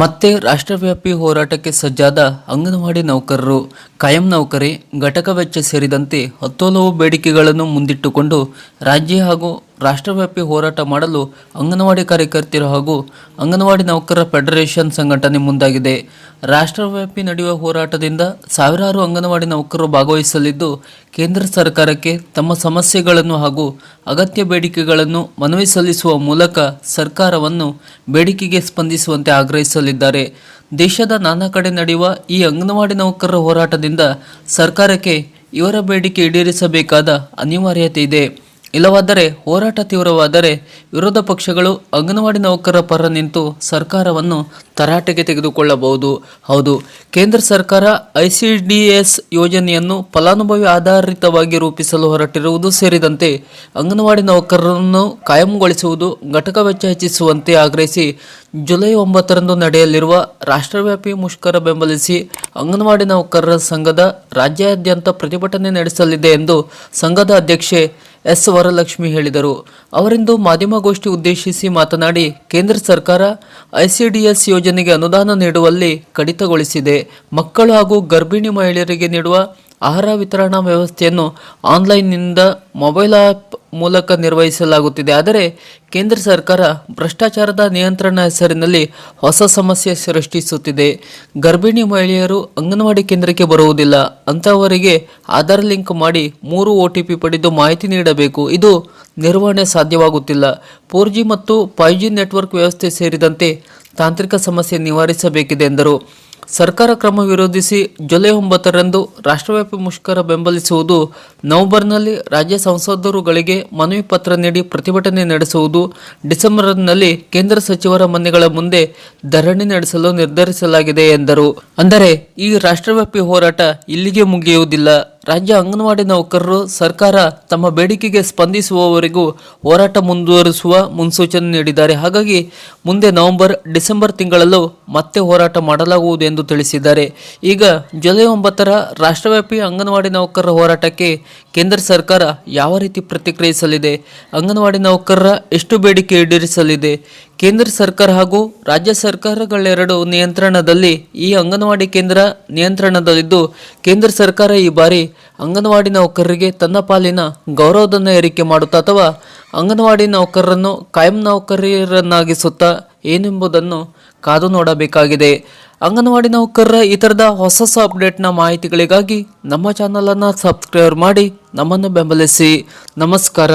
ಮತ್ತೆ ರಾಷ್ಟ್ರವ್ಯಾಪಿ ಹೋರಾಟಕ್ಕೆ ಸಜ್ಜಾದ ಅಂಗನವಾಡಿ ನೌಕರರು, ಕಾಯಂ ನೌಕರಿ, ಘಟಕ ವೆಚ್ಚ ಸೇರಿದಂತೆ ಹತ್ತೋಲವು ಬೇಡಿಕೆಗಳನ್ನು ಮುಂದಿಟ್ಟುಕೊಂಡು ರಾಜ್ಯ ಹಾಗೂ ರಾಷ್ಟ್ರವ್ಯಾಪಿ ಹೋರಾಟ ಮಾಡಲು ಅಂಗನವಾಡಿ ಕಾರ್ಯಕರ್ತರು ಹಾಗೂ ಅಂಗನವಾಡಿ ನೌಕರರ ಫೆಡರೇಷನ್ ಸಂಘಟನೆ ಮುಂದಾಗಿದೆ. ರಾಷ್ಟ್ರವ್ಯಾಪಿ ನಡೆಯುವ ಹೋರಾಟದಿಂದ ಸಾವಿರಾರು ಅಂಗನವಾಡಿ ನೌಕರರು ಭಾಗವಹಿಸಲಿದ್ದು, ಕೇಂದ್ರ ಸರ್ಕಾರಕ್ಕೆ ತಮ್ಮ ಸಮಸ್ಯೆಗಳನ್ನು ಹಾಗೂ ಅಗತ್ಯ ಬೇಡಿಕೆಗಳನ್ನು ಮನವಿ ಸಲ್ಲಿಸುವ ಮೂಲಕ ಸರ್ಕಾರವನ್ನು ಬೇಡಿಕೆಗೆ ಸ್ಪಂದಿಸುವಂತೆ ಆಗ್ರಹಿಸಲಿದ್ದಾರೆ. ದೇಶದ ನಾನಾ ಕಡೆ ನಡೆಯುವ ಈ ಅಂಗನವಾಡಿ ನೌಕರರ ಹೋರಾಟದಿಂದ ಸರ್ಕಾರಕ್ಕೆ ಇವರ ಬೇಡಿಕೆ ಈಡೇರಿಸಬೇಕಾದ ಅನಿವಾರ್ಯತೆ ಇದೆ. ಇಲ್ಲವಾದರೆ ಹೋರಾಟ ತೀವ್ರವಾದರೆ ವಿರೋಧ ಪಕ್ಷಗಳು ಅಂಗನವಾಡಿ ನೌಕರರ ಪರ ನಿಂತು ಸರ್ಕಾರವನ್ನು ತರಾಟೆಗೆ ತೆಗೆದುಕೊಳ್ಳಬಹುದು. ಹೌದು, ಕೇಂದ್ರ ಸರ್ಕಾರ ಐಸಿಡಿಎಸ್ ಯೋಜನೆಯನ್ನು ಫಲಾನುಭವಿ ಆಧಾರಿತವಾಗಿ ರೂಪಿಸಲು ಹೊರಟಿರುವುದು ಸೇರಿದಂತೆ ಅಂಗನವಾಡಿ ನೌಕರರನ್ನು ಕಾಯಂಗೊಳಿಸುವುದು ಘಟಕ ವೆಚ್ಚ ಹೆಚ್ಚಿಸುವಂತೆ ಆಗ್ರಹಿಸಿ ಜುಲೈ ಒಂಬತ್ತರಂದು ನಡೆಯಲಿರುವ ರಾಷ್ಟ್ರವ್ಯಾಪಿ ಮುಷ್ಕರ ಬೆಂಬಲಿಸಿ ಅಂಗನವಾಡಿ ನೌಕರರ ಸಂಘದ ರಾಜ್ಯಾದ್ಯಂತ ಪ್ರತಿಭಟನೆ ನಡೆಸಲಿದೆ ಎಂದು ಸಂಘದ ಅಧ್ಯಕ್ಷೆ ಎಸ್ ವರಲಕ್ಷ್ಮಿ ಹೇಳಿದರು. ಅವರಿಂದು ಮಾಧ್ಯಮಗೋಷ್ಠಿ ಉದ್ದೇಶಿಸಿ ಮಾತನಾಡಿ, ಕೇಂದ್ರ ಸರ್ಕಾರ ಐಸಿಡಿಎಸ್ ಯೋಜನೆಗೆ ಅನುದಾನ ನೀಡುವಲ್ಲಿ ಕಡಿತಗೊಳಿಸಿದೆ. ಮಕ್ಕಳು ಹಾಗೂ ಗರ್ಭಿಣಿ ಮಹಿಳೆಯರಿಗೆ ನೀಡುವ ಆಹಾರ ವಿತರಣಾ ವ್ಯವಸ್ಥೆಯನ್ನು ಆನ್ಲೈನ್ನಿಂದ ಮೊಬೈಲ್ ಆ್ಯಪ್ ಮೂಲಕ ನಿರ್ವಹಿಸಲಾಗುತ್ತಿದೆ. ಆದರೆ ಕೇಂದ್ರ ಸರ್ಕಾರ ಭ್ರಷ್ಟಾಚಾರದ ನಿಯಂತ್ರಣ ಹೆಸರಿನಲ್ಲಿ ಹೊಸ ಸಮಸ್ಯೆ ಸೃಷ್ಟಿಸುತ್ತಿದೆ. ಗರ್ಭಿಣಿ ಮಹಿಳೆಯರು ಅಂಗನವಾಡಿ ಕೇಂದ್ರಕ್ಕೆ ಬರುವುದಿಲ್ಲ. ಅಂಥವರಿಗೆ ಆಧಾರ್ ಲಿಂಕ್ ಮಾಡಿ ಮೂರು ಒ ಟಿ ಪಿ ಪಡೆದು ಮಾಹಿತಿ ನೀಡಬೇಕು. ಇದು ನಿರ್ವಹಣೆ ಸಾಧ್ಯವಾಗುತ್ತಿಲ್ಲ. ಫೋರ್ ಜಿ ಮತ್ತು ಫೈವ್ ಜಿ ನೆಟ್ವರ್ಕ್ ವ್ಯವಸ್ಥೆ ಸೇರಿದಂತೆ ತಾಂತ್ರಿಕ ಸಮಸ್ಯೆ ನಿವಾರಿಸಬೇಕಿದೆ ಎಂದರು. ಸರ್ಕಾರ ಕ್ರಮ ವಿರೋಧಿಸಿ ಜುಲೈ ಒಂಬತ್ತರಂದು ರಾಷ್ಟ್ರವ್ಯಾಪಿ ಮುಷ್ಕರ ಬೆಂಬಲಿಸುವುದು, ನವೆಂಬರ್ನಲ್ಲಿ ರಾಜ್ಯ ಸಂಸದರುಗಳಿಗೆ ಮನವಿ ಪತ್ರ ನೀಡಿ ಪ್ರತಿಭಟನೆ ನಡೆಸುವುದು, ಡಿಸೆಂಬರ್ನಲ್ಲಿ ಕೇಂದ್ರ ಸಚಿವರ ಮನೆಗಳ ಮುಂದೆ ಧರಣಿ ನಡೆಸಲು ನಿರ್ಧರಿಸಲಾಗಿದೆ ಎಂದರು. ಅಂದರೆ ಈ ರಾಷ್ಟ್ರವ್ಯಾಪಿ ಹೋರಾಟ ಇಲ್ಲಿಗೆ ಮುಗಿಯುವುದಿಲ್ಲ. ರಾಜ್ಯ ಅಂಗನವಾಡಿ ನೌಕರರು ಸರ್ಕಾರ ತಮ್ಮ ಬೇಡಿಕೆಗೆ ಸ್ಪಂದಿಸುವವರೆಗೂ ಹೋರಾಟ ಮುಂದುವರಿಸುವ ಮುನ್ಸೂಚನೆ ನೀಡಿದ್ದಾರೆ. ಹಾಗಾಗಿ ಮುಂದೆ ನವೆಂಬರ್, ಡಿಸೆಂಬರ್ ತಿಂಗಳಲ್ಲೂ ಮತ್ತೆ ಹೋರಾಟ ಮಾಡಲಾಗುವುದು ಎಂದು ತಿಳಿಸಿದ್ದಾರೆ. ಈಗ ಜುಲೈ ಒಂಬತ್ತರ ರಾಷ್ಟ್ರವ್ಯಾಪಿ ಅಂಗನವಾಡಿ ನೌಕರರ ಹೋರಾಟಕ್ಕೆ ಕೇಂದ್ರ ಸರ್ಕಾರ ಯಾವ ರೀತಿ ಪ್ರತಿಕ್ರಿಯಿಸಲಿದೆ? ಅಂಗನವಾಡಿ ನೌಕರರ ಎಷ್ಟು ಬೇಡಿಕೆ ಈಡೇರಿಸಲಿದೆ? ಕೇಂದ್ರ ಸರ್ಕಾರ ಹಾಗೂ ರಾಜ್ಯ ಸರ್ಕಾರಗಳೆರಡು ನಿಯಂತ್ರಣದಲ್ಲಿ ಈ ಅಂಗನವಾಡಿ ಕೇಂದ್ರ ನಿಯಂತ್ರಣದಲ್ಲಿದ್ದು, ಕೇಂದ್ರ ಸರ್ಕಾರ ಈ ಬಾರಿ ಅಂಗನವಾಡಿ ನೌಕರರಿಗೆ ತನ್ನ ಪಾಲಿನ ಗೌರವಧನ ಏರಿಕೆ ಮಾಡುತ್ತಾ ಅಥವಾ ಅಂಗನವಾಡಿ ನೌಕರರನ್ನು ಕಾಯಂ ನೌಕರರನ್ನಾಗಿಸುತ್ತಾ ಏನೆಂಬುದನ್ನು ಕಾದು ನೋಡಬೇಕಾಗಿದೆ. ಅಂಗನವಾಡಿ ನೌಕರರ ಈ ಥರದ ಹೊಸ ಹೊಸ ಅಪ್ಡೇಟ್ನ ಮಾಹಿತಿಗಳಿಗಾಗಿ ನಮ್ಮ ಚಾನಲನ್ನು ಸಬ್ಸ್ಕ್ರೈಬ್ ಮಾಡಿ ನಮ್ಮನ್ನು ಬೆಂಬಲಿಸಿ. ನಮಸ್ಕಾರ.